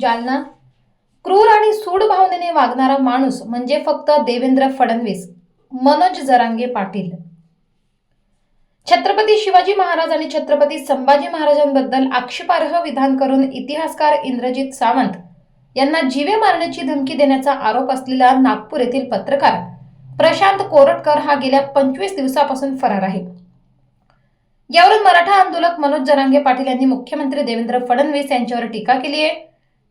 जालना. क्रूर आणि सूड भावनेने वागणारा माणूस म्हणजे फक्त देवेंद्र फडणवीस मनोज जरांगे पाटील. छत्रपती शिवाजी महाराज आणि छत्रपती संभाजी महाराजांबद्दल आक्षेपार्ह विधान करून इतिहासकार इंद्रजित सावंत यांना जीवे मारण्याची धमकी देण्याचा आरोप असलेला नागपूर येथील पत्रकार प्रशांत कोरटकर हा गेल्या पंचवीस दिवसापासून फरार आहे. यावरून मराठा आंदोलक मनोज जरांगे पाटील यांनी मुख्यमंत्री देवेंद्र फडणवीस यांच्यावर टीका केली आहे.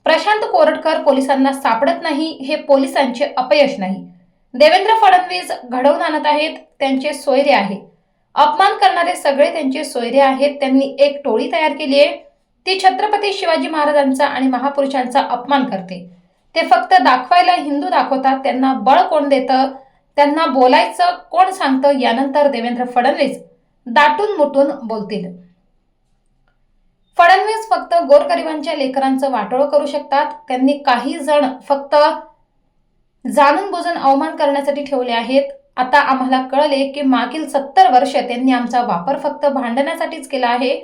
प्रशांत कोरटकर पोलिसांना सापडत नाही हे पोलिसांचे अपयश नाही. देवेंद्र फडणवीस घडवून आणत आहेत त्यांचे सोयरे आहे अपमान करणारे सगळे त्यांचे सोयरे आहेत त्यांनी एक टोळी तयार केली आहे. ती छत्रपती शिवाजी महाराजांचा आणि महापुरुषांचा अपमान करते. ते फक्त दाखवायला हिंदू दाखवतात त्यांना बळ कोण देतं त्यांना बोलायचं कोण सांगतं यानंतर देवेंद्र फडणवीस दाटून मुटून बोलतील. फडणवीस फक्त गोरगरिबांच्या लेकरांचं वाटोळं करू शकतात. त्यांनी काही जण फक्त जाणून बुजून अवमान करण्यासाठी ठेवले आहेत. आता आम्हाला कळले की मागील सत्तर वर्ष त्यांनी आमचा वापर फक्त भांडण्यासाठीच केला आहे.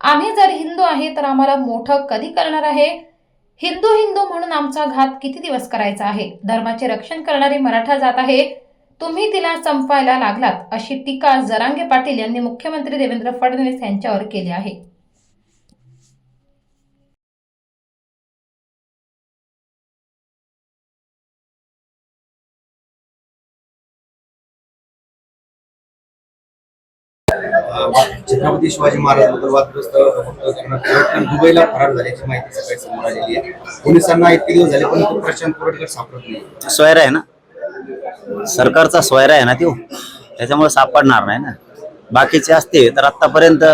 आम्ही जर हिंदू आहे तर आम्हाला मोठं कधी करणार आहे? हिंदू हिंदू म्हणून आमचा घात किती दिवस करायचा आहे? धर्माचे रक्षण करणारी मराठा जात आहे. तुम्ही तिला संपायला लागलात अशी टीका जरांगे पाटील यांनी मुख्यमंत्री देवेंद्र फडणवीस यांच्यावर केली आहे. छत्रपती शिवाजी महाराजांबद्दल वादग्रस्त वक्तव्य करण्यात दुबईला फरार झाल्याची माहिती सकाळी समोर आलेली आहे. पोलिसांना इतके दिवस झाले पण प्रशांत कोरटकर सापडत नाही. सोयरा आहे ना? सरकारचा सोयरा आहे ना तो त्याच्यामुळे सापडणार नाही ना? बाकीचे असते तर आतापर्यंत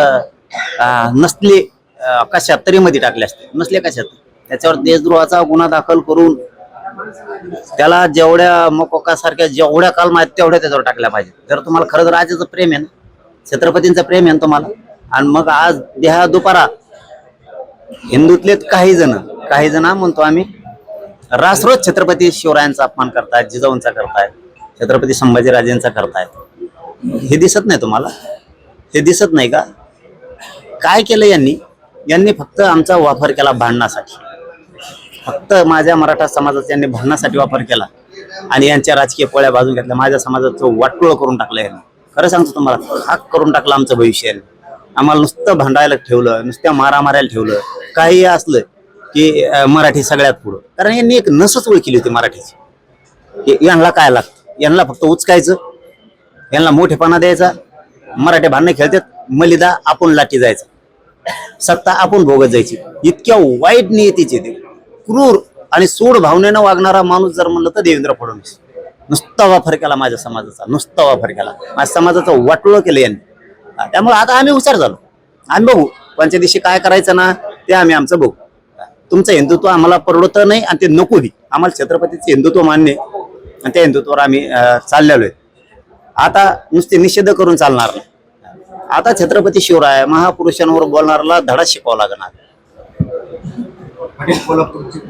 नसले अं, कशात तरी मध्ये टाकले असते. नसले कशात? त्याच्यावर देशद्रोहाचा गुन्हा दाखल करून त्याला जेवढ्या मकोकासारख्या जेवढ्या काल आहेत तेवढ्या त्याच्यावर टाकल्या पाहिजे जर तुम्हाला खरंच राजाचं प्रेम आहे ना? छत्रपतींचं प्रेम आहे ना तुम्हाला. आणि मग आज देहा दुपारा हिंदूतले काही जण काही जण म्हणतो आम्ही रासरोज छत्रपती शिवरायांचा अपमान करतायत जिजाऊंचा करतायत छत्रपती संभाजीराजेंचा करतायत. हे दिसत नाही तुम्हाला? हे दिसत नाही का? काय केलं यांनी? यांनी फक्त आमचा वापर केला भांडणासाठी. फक्त माझ्या मराठा समाजाचा यांनी भांडणासाठी वापर केला. आणि यांच्या राजकीय पोळ्या बाजून घेतल्या. माझ्या समाजाचं वाटोळ करून टाकलं यांनी. खरं सांगतो तुम्हाला खाक करून टाकलं आमचं भविष्य. आम्हाला नुसतं भांडायला ठेवलं नुसत्या मारा मारायला ठेवलं. काही असलं की मराठी सगळ्यात पुढं. कारण यांनी एक नसच ओळखली होती मराठीची. यांना काय लागतं? यांना फक्त उचकायचं यांना मोठेपणा द्यायचा मराठी भांडणं खेळतात मलिदा आपण लाठी जायचा. सत्ता आपण भोगत जायची. इतक्या वाईट नियतीचे ते क्रूर आणि सूड भावनेनं वागणारा माणूस जर म्हणलं तर देवेंद्र फडणवीस. नुसता वापर केला माझ्या समाजाचा नुसता वापर केला. माझ्या समाजाचं वाटोळं केलं यांनी. त्यामुळे आता आम्ही हुशार झालो. आम्ही बघू. कोणत्या दिवशी काय करायचं ना ते आम्ही आमचं बघू. तुमचं हिंदुत्व आम्हाला परवडत नाही आणि ते नको बी. आम्हाला छत्रपतीचं हिंदुत्व मान्य आणि त्या हिंदुत्वावर आम्ही चाललेलो आहे. आता नुसते निषेध करून चालणार नाही. आता छत्रपती शिवराय महापुरुषांवर बोलणाऱ्याला धडा शिकवावा लागणार.